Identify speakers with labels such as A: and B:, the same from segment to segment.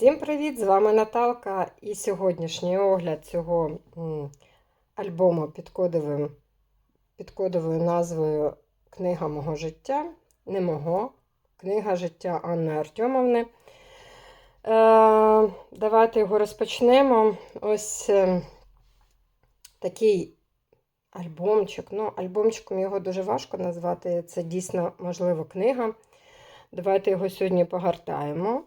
A: Всім привіт! З вами Наталка. І сьогоднішній огляд цього альбому під, кодовим, під кодовою назвою Книга мого життя. Не мого. Книга життя Анни Артемовни. Е, давайте його розпочнемо. Ось е, такий альбомчик. Ну, альбомчиком його дуже важко назвати. Це дійсно, можливо, книга. Давайте його сьогодні погортаємо.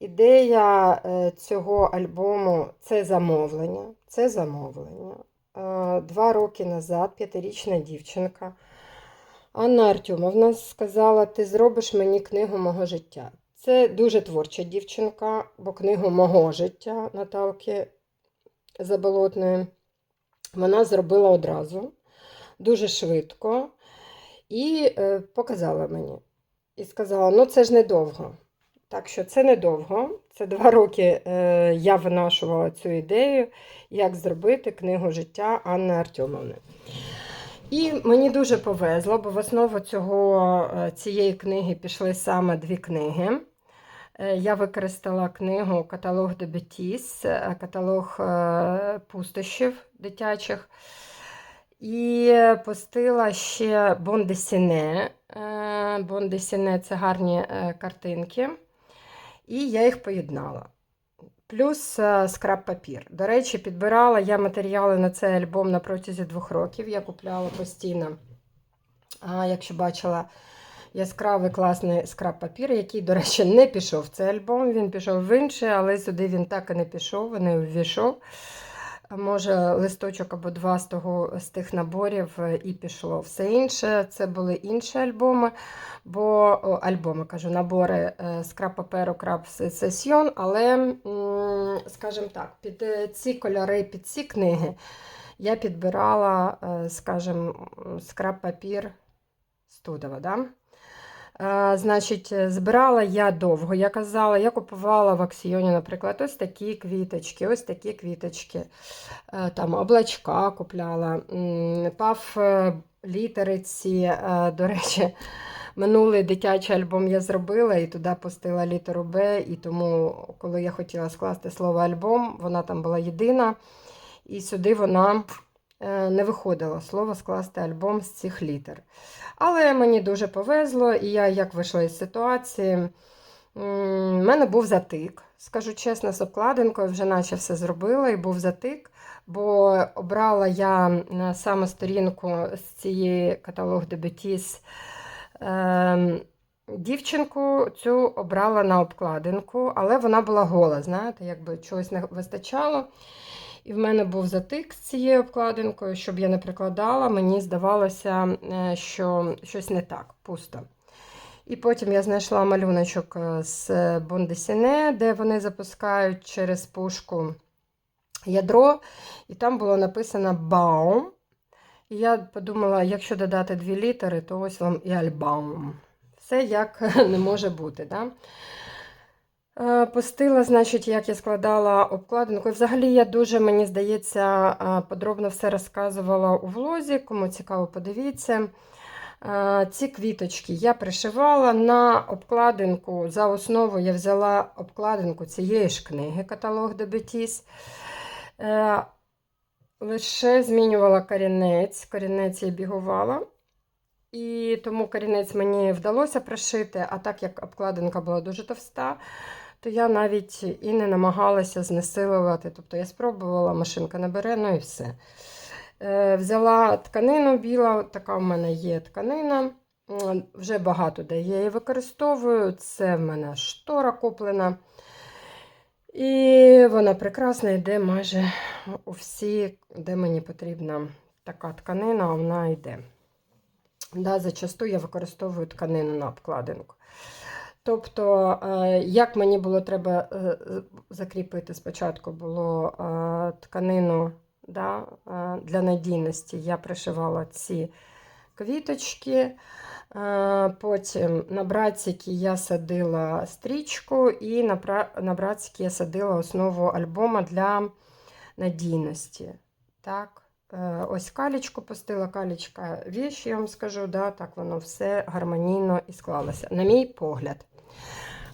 A: Ідея е, цього альбому це замовлення. Це замовлення. Е, Два роки назад п'ятирічна дівчинка Анна Артемовна сказала: Ти зробиш мені книгу мого життя. Це дуже творча дівчинка, бо книгу мого життя Наталки Заболотної вона зробила одразу, дуже швидко, і е, показала мені. І сказала: ну це ж недовго. Так що це недовго. Це два роки е, я винашувала цю ідею, як зробити книгу життя Анни Артемовни. І мені дуже повезло, бо в основу цього, е, цієї книги пішли саме дві книги. Е, Я використала книгу Каталог де Бетіс, е, каталог пустощів дитячих. І пустила ще Бондесіне. Бондесіне це гарні картинки. І я їх поєднала. Плюс е, скраб папір. До речі, підбирала я матеріали на цей альбом на протязі двох років. Я купляла постійно, а, якщо бачила яскравий класний скраб папір, який, до речі, не пішов в цей альбом. Він пішов в інший, але сюди він так і не пішов, і не ввійшов. Може, листочок або два з того з тих наборів е, і пішло. Все інше це були інші альбоми, бо о, альбоми кажу, набори е, скраб паперу краб сесіон, але, скажімо так, під е, ці кольори, під ці книги я підбирала, скажімо, скраб папір студова. Да? Значить, е, збирала я довго. Я казала, я купувала в Аксіоні, наприклад, ось такі квіточки, ось такі квіточки. Е, Там облачка купляла, пав е, літериці. До речі, минулий дитячий альбом я зробила і туди пустила літеру Б. І тому, коли я хотіла скласти слово альбом, вона там була єдина. І сюди вона не виходило слово скласти альбом з цих літер. Але мені дуже повезло, і я як вийшла із ситуації. У мене був затик, скажу чесно, з обкладинкою вже наче все зробила, і був затик, бо обрала я саме сторінку з цієї каталог Дебетіс. Ем, Дівчинку цю обрала на обкладинку, але вона була гола, знаєте, якби чогось не вистачало. І в мене був затик з цією обкладинкою, щоб я не прикладала, мені здавалося, е, що щось не так, пусто. І потім я знайшла малюночок е, з Бондесіне, де вони запускають через пушку ядро, і там було написано Baum. І я подумала, якщо додати дві літери, то ось вам і альбом. Все як не може бути. Да? Е, Пустила, значить, як я складала обкладинку. Взагалі, я дуже, мені здається, е, подробно все розказувала у влозі. Кому цікаво, подивіться. Е, Ці квіточки я пришивала на обкладинку. За основу я взяла обкладинку цієї ж книги, каталог де Бетіс. Е, Лише змінювала корінець. Корінець я бігувала. І тому корінець мені вдалося пришити, а так як обкладинка була дуже товста, то я навіть і не намагалася знесилувати. Тобто я спробувала, машинка не бере, ну і все. Е, взяла тканину біла, така в мене є тканина. Вже багато де я її використовую. Це в мене штора куплена. І вона прекрасна йде майже у всі, де мені потрібна така тканина, вона йде. Да, зачасту я використовую тканину на обкладинку. Тобто, е, як мені було треба е, закріпити, спочатку було е, тканину да, е, для надійності, я пришивала ці квіточки. Е, Потім на братики я садила стрічку, і на пра- я садила основу альбома для надійності. Так. Е, Ось калічку пустила, калічка віч, я вам скажу, да, так воно все гармонійно і склалося, на мій погляд.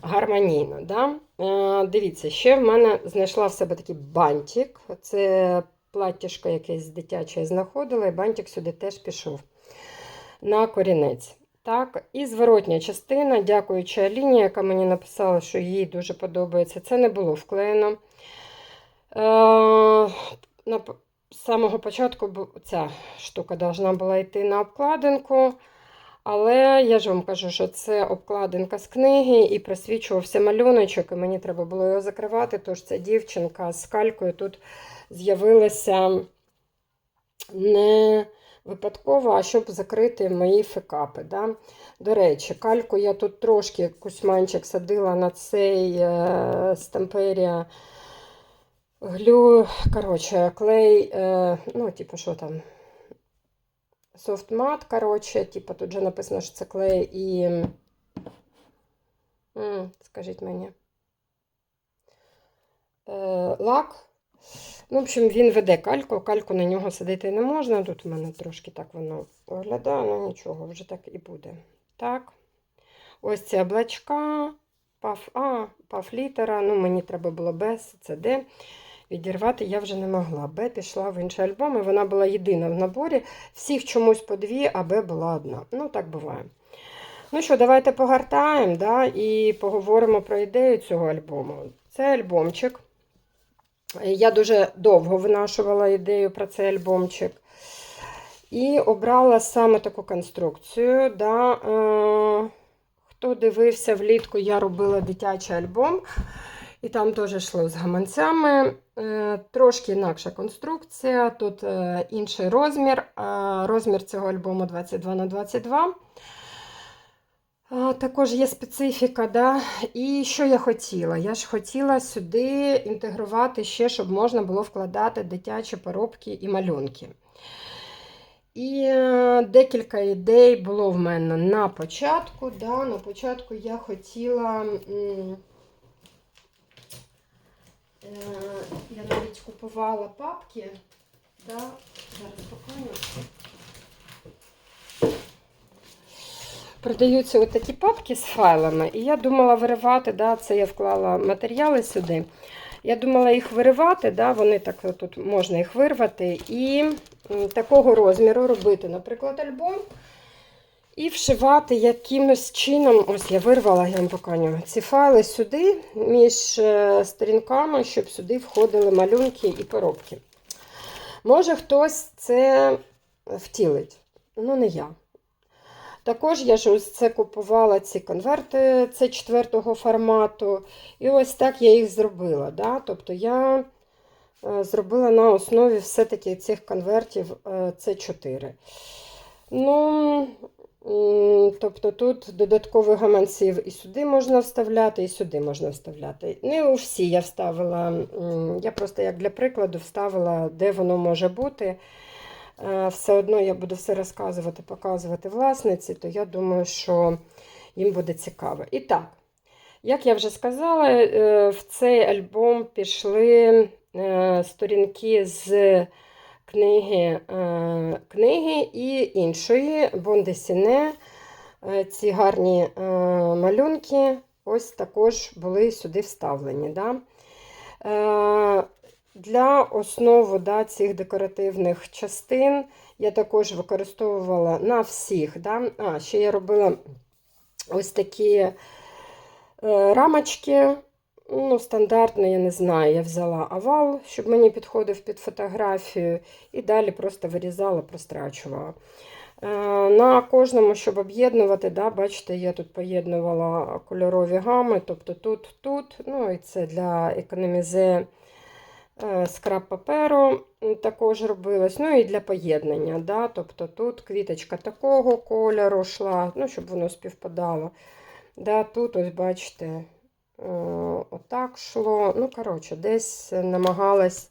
A: Гармонійно. Да? Е, дивіться, ще в мене знайшла в себе такий бантик. Це платтячко якесь дитяче знаходила, і бантик сюди теж пішов на корінець. Так, і зворотня частина, дякуючи Аліні, яка мені написала, що їй дуже подобається. Це не було вклеєно. Е, з самого початку ця штука должна була йти на обкладинку. Але я ж вам кажу, що це обкладинка з книги і просвічувався малюночок, і мені треба було його закривати. Тож ця дівчинка з калькою тут з'явилася не випадково, а щоб закрити мої фекапи. Да? До речі, кальку я тут трошки кусманчик садила на цей е, стамперія глю, коротше, клей, е, ну, типу, що там, софтмат, коротше, типу, тут же написано, що це клей і. М, скажіть мені. Е, лак. Ну, в общем, він веде кальку, кальку на нього садити не можна. Тут у мене трошки так воно виглядає, ну нічого, вже так і буде. Так. Ось ці облачка, паф А, паф літера. Ну, мені треба було без, це Д. Відірвати я вже не могла. Б пішла в інший альбом, і вона була єдина в наборі. Всіх чомусь по дві, а Б була одна. Ну, так буває. Ну що, давайте погортаємо да, і поговоримо про ідею цього альбому. Це альбомчик. Я дуже довго винашувала ідею про цей альбомчик. І обрала саме таку конструкцію. Да. Е, хто дивився влітку, я робила дитячий альбом. І там теж йшло з гаманцями. Е, трошки інакша конструкція. Тут е, інший розмір. Розмір цього альбому 22 на 22. Також є специфіка, да? і що я хотіла? Я ж хотіла сюди інтегрувати ще, щоб можна було вкладати дитячі поробки і малюнки. І е, декілька ідей було в мене на початку. Да? На початку я хотіла. Е, Я навіть купувала папки. Да? Зараз покажу. Продаються от такі папки з файлами, і я думала виривати, да, це я вклала матеріали сюди. Я думала їх виривати, да, вони так тут можна їх вирвати, і такого розміру робити, наприклад, альбом. І вшивати якимось чином, ось я вирвала, я вам ці файли сюди, між е, сторінками, щоб сюди входили малюнки і поробки. Може, хтось це втілить, ну не я. Також я ж ось це купувала ці конверти це четвертого формату. І ось так я їх зробила. Да? Тобто я е, зробила на основі все-таки цих конвертів це 4 Ну, тобто тут додаткових гаманців і сюди можна вставляти, і сюди можна вставляти. Не у всі я вставила, я просто як для прикладу вставила, де воно може бути. Е, все одно я буду все розказувати, показувати власниці, то я думаю, що їм буде цікаво. І так, як я вже сказала, е, в цей альбом пішли е, сторінки з книги, е, книги і іншої Бондесіне. Ці гарні е, малюнки ось також були сюди вставлені. Да? Е, Для основи да, цих декоративних частин я також використовувала на всіх. Да? А, ще я робила ось такі е, рамочки. Ну, Стандартно, я не знаю, я взяла овал, щоб мені підходив під фотографію, і далі просто вирізала, прострачувала. Е, На кожному, щоб об'єднувати, да, бачите, я тут поєднувала кольорові гами, тобто тут, тут, ну і це для економізе е, скраб паперу також робилось. Ну і для поєднання. Да, тобто тут квіточка такого кольору йшла, ну, щоб воно співпадало. Да, Тут, ось бачите, отак йшло. Ну, коротше, десь намагалась,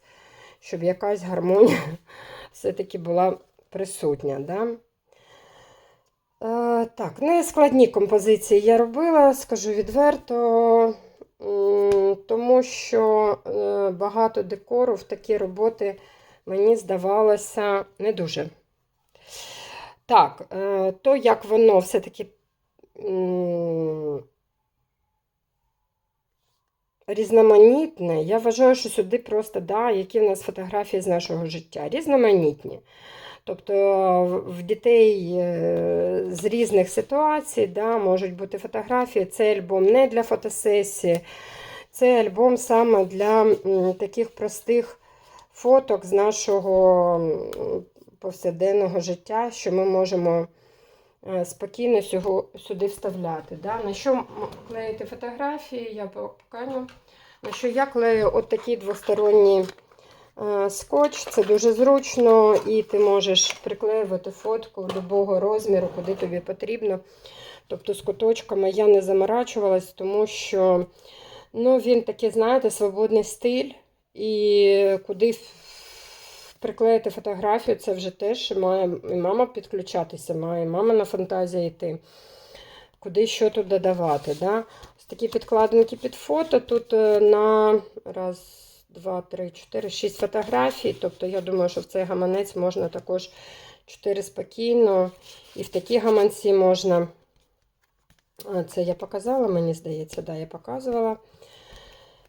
A: щоб якась гармонія все-таки була присутня. Да? Е, Так, не складні композиції я робила, скажу відверто, тому що е, багато декору в такі роботи мені здавалося не дуже. Так, е, то як воно все-таки різноманітне. Я вважаю, що сюди просто, да, які в нас фотографії з нашого життя. Різноманітні. Тобто в- дітей е, з різних ситуацій да, можуть бути фотографії. Цей альбом не для фотосесії, це альбом саме для таких простих фоток з нашого повсякденного життя, що ми можемо спокійно сього, сюди вставляти. Да? На що клеїти фотографії, я покажу. На що я клею от такий двосторонній е, скотч. Це дуже зручно, і ти можеш приклеювати фотку любого розміру, куди тобі потрібно. Тобто з куточками я не заморачувалась, тому що ну, він такий, знаєте, свободний стиль. І куди приклеїти фотографію, це вже теж має і мама підключатися, має мама на фантазія йти. Куди що тут додавати. Да? Ось такі підкладинки під фото. Тут е, на раз, два, три, чотири, шість фотографій. Тобто, я думаю, що в цей гаманець можна також чотири спокійно. І в такі гаманці можна. Це я показала, мені здається, да, я показувала.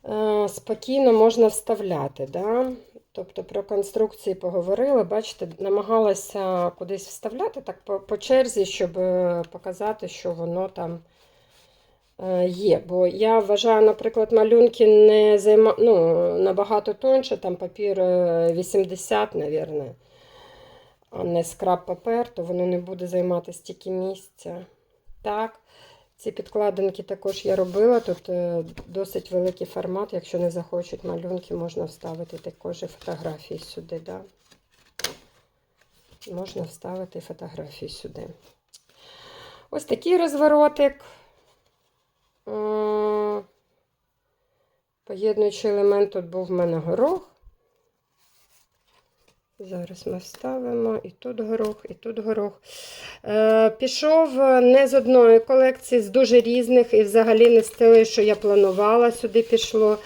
A: Е, Спокійно можна вставляти. Да? Тобто про конструкції поговорили. Бачите, намагалася кудись вставляти так по, по черзі, щоб е, показати, що воно там е, є. Бо я вважаю, наприклад, малюнки не займа... ну, набагато тоньше, там папір е, 80, мабуть, а не скраб папер, то воно не буде займати стільки місця. Так. Ці підкладинки також я робила. Тут е, досить великий формат. Якщо не захочуть малюнки, можна вставити також і фотографії сюди. Да? Можна вставити фотографії сюди. Ось такий розворотик. Поєднуючий елемент тут був в мене горох. Зараз ми вставимо і тут горох, і тут горох. Е, пішов не з одної колекції, з дуже різних, і взагалі не з тої, що я планувала, сюди пішло.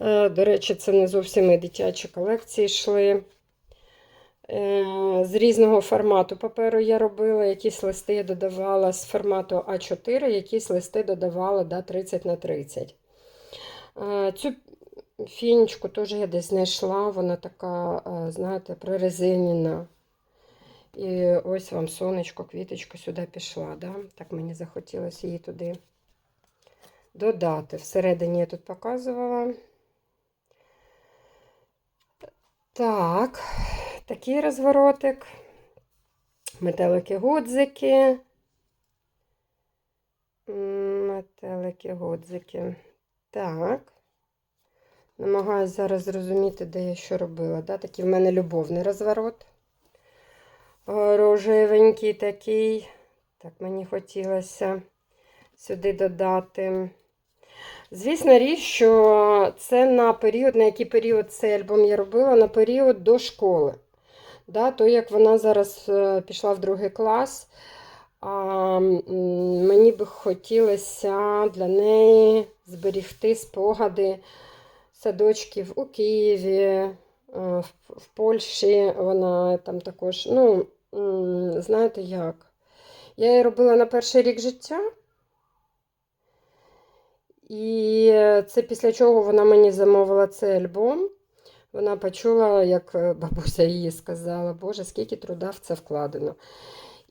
A: Е, до речі, це не зовсім і дитячі колекції йшли. Е, з різного формату паперу я робила, якісь листи я додавала з формату А4, якісь листи додавала да, 30 на 30. Е, цю фінічку теж я десь знайшла, вона така, е, знаєте, прорезинена. І ось вам сонечко, квіточка сюди пішла. Да? Так мені захотілося її туди додати. Всередині я тут показувала. Так, такий розворотик. Метелики гудзики. Метелики гудзики. Так. Намагаюся зараз зрозуміти, де я що робила. Да? Такий в мене любовний розворот. Рожевенький такий. Так, мені хотілося сюди додати. Звісно, річ, що це на період, на який період цей альбом я робила, на період до школи. Да, то як вона зараз е, пішла в другий клас, а, мені би хотілося для неї зберігти спогади садочків у Києві, в, в Польщі. Вона там також, ну, знаєте як? Я її робила на перший рік життя. І це після чого вона мені замовила цей альбом. Вона почула, як е, бабуся її сказала, Боже, скільки труда в це вкладено.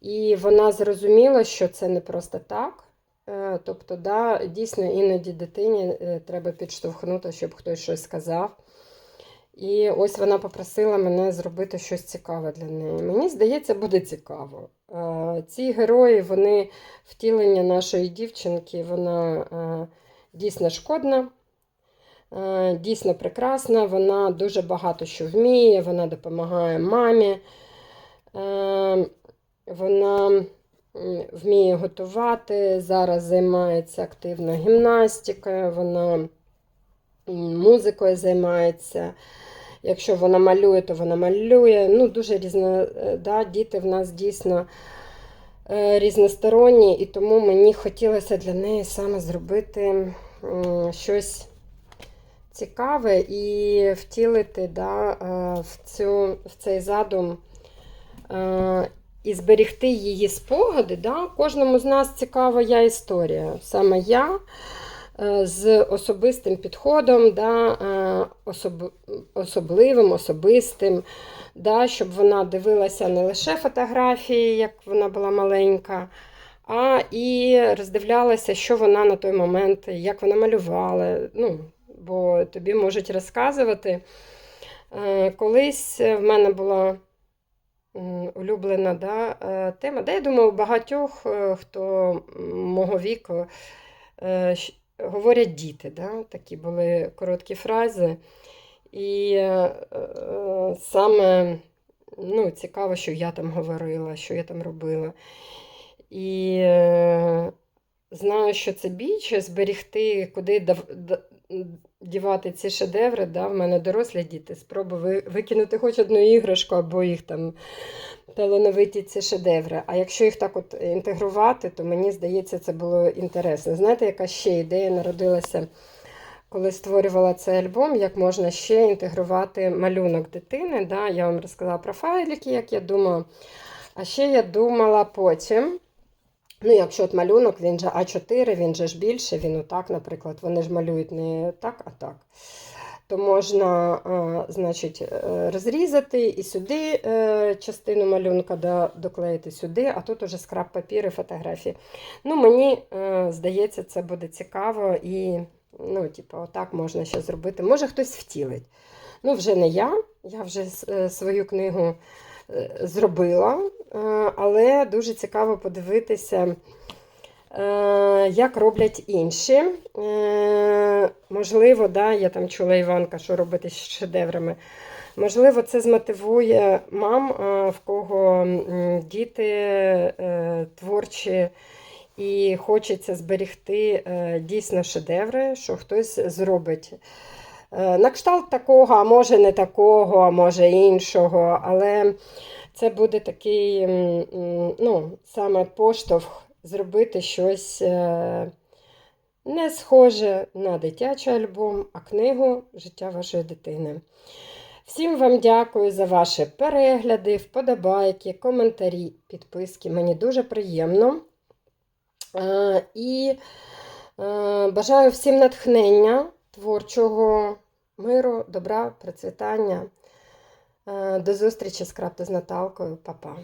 A: І вона зрозуміла, що це не просто так. Е, Тобто, да, дійсно, іноді дитині е, треба підштовхнути, щоб хтось щось сказав. І ось вона попросила мене зробити щось цікаве для неї. Мені здається, буде цікаво. Е, Ці герої, вони втілення нашої дівчинки, вона дійсно шкодна, дійсно прекрасна, вона дуже багато що вміє, вона допомагає мамі. Вона вміє готувати, зараз займається активно гімнастикою, вона музикою займається. Якщо вона малює, то вона малює. Ну, дуже різно, е, да, діти в нас дійсно е, різносторонні, і тому мені хотілося для неї саме зробити щось цікаве і втілити да, е, в, цю, в цей задум і зберегти її спогади. Да? Кожному з нас цікава я історія. Саме я е, з особистим підходом, да, е, особ, особливим, особистим, да, щоб вона дивилася не лише фотографії, як вона була маленька, а і роздивлялася, що вона на той момент, як вона малювала. Ну, бо тобі можуть розказувати. Е, Колись в мене була улюблена да, е, тема, де я думаю, багатьох, е, хто мого віку, е, говорять діти. Да? Такі були короткі фрази. І саме ну, цікаво, що я там говорила, що я там робила. І знаю, що це біч зберігти, куди дівати ці шедеври. Да? В мене дорослі діти, спроби викинути хоч одну іграшку або їх там талановиті ці шедеври. А якщо їх так от інтегрувати, то мені здається, це було інтересно. Знаєте, яка ще ідея народилася, коли створювала цей альбом, як можна ще інтегрувати малюнок дитини. Да? Я вам розказала про файлики, як я думала. А ще я думала потім. Ну, якщо от малюнок, він же А4, він же ж більше, він отак, наприклад, вони ж малюють не так, а так. То можна, значить, е, розрізати і сюди е, частину малюнка доклеїти сюди, а тут уже скраб папір і фотографії. Ну, мені е, здається, це буде цікаво і, ну, типу, отак можна ще зробити. Може, хтось втілить. Ну, вже не я, я вже е, свою книгу е, зробила, е, але дуже цікаво подивитися, е, як роблять інші. Е, Можливо, да, я там чула Іванка, що робити з шедеврами. Можливо, це змотивує мам, е, в кого діти е, творчі і хочеться зберегти е, дійсно шедеври, що хтось зробить. Е, На кшталт такого, а може не такого, а може іншого, але це буде такий ну, саме поштовх зробити щось е, не схоже на дитячий альбом, а книгу Життя вашої дитини. Всім вам дякую за ваші перегляди, вподобайки, коментарі, підписки. Мені дуже приємно. Е, І бажаю всім натхнення, творчого миру, добра, процвітання. Е, До зустрічі з крапти з Наталкою. Па-па.